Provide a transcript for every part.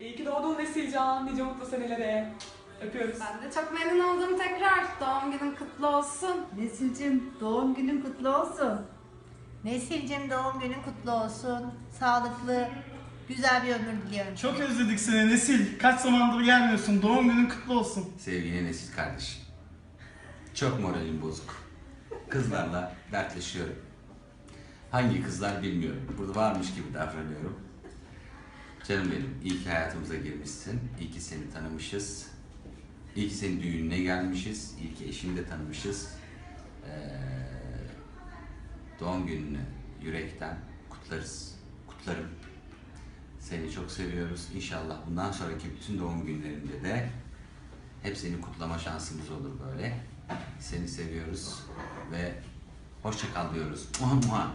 İyi ki doğdun Nesilcan. Nice mutlu senelere. Öpüyoruz. Ben de çok memnun oldum tekrar. Doğum günün kutlu olsun. Nesil'cim doğum günün kutlu olsun. Nesil'cim doğum günün kutlu olsun. Sağlıklı, güzel bir ömür diliyorum. Çok özledik seni Nesil. Kaç zamandır gelmiyorsun. Doğum günün kutlu olsun. Sevgili Nesil kardeşim. Çok moralim bozuk. Kızlarla dertleşiyorum. Hangi kızlar bilmiyorum. Burada varmış gibi davranıyorum. Canım benim, iyi ki hayatımıza girmişsin. İyi ki seni tanımışız. İyi ki senin düğününe gelmişiz. İyi ki eşini de tanımışız. Ee, doğum gününü yürekten kutlarız. Kutlarım. Seni çok seviyoruz. İnşallah bundan sonraki bütün doğum günlerinde de hep seni kutlama şansımız olur böyle. Seni seviyoruz ve hoşça kal diyoruz. Muah muah.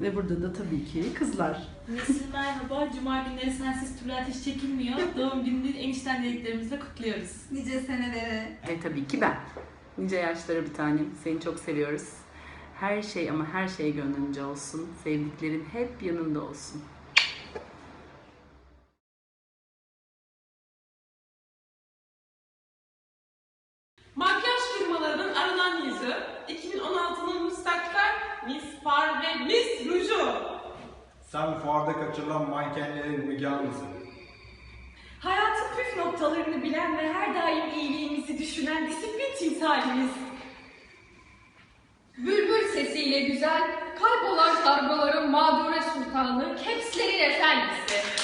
Ve burada da tabii ki kızlar. Nesil merhaba. Cuma günleri sensiz türlü ateş çekilmiyor. Doğum gününü enişten dileklerimizle kutluyoruz. Nice senelere. E tabii ki ben. Nice yaşlara bir tanem. Seni çok seviyoruz. Her şey ama her şey gönlünce olsun. Sevdiklerin hep yanında olsun. Makyaj firmalarının aranan yüzü Sen fuarda kaçırılan mankenlerin Müge Anlısı. Hayatın püf noktalarını bilen ve her daim iyiliğimizi düşünen disiplin timsalimiz. Bülbül sesiyle güzel, kaybolan kargoların mağdure sultanı, Kepslerin efendisi.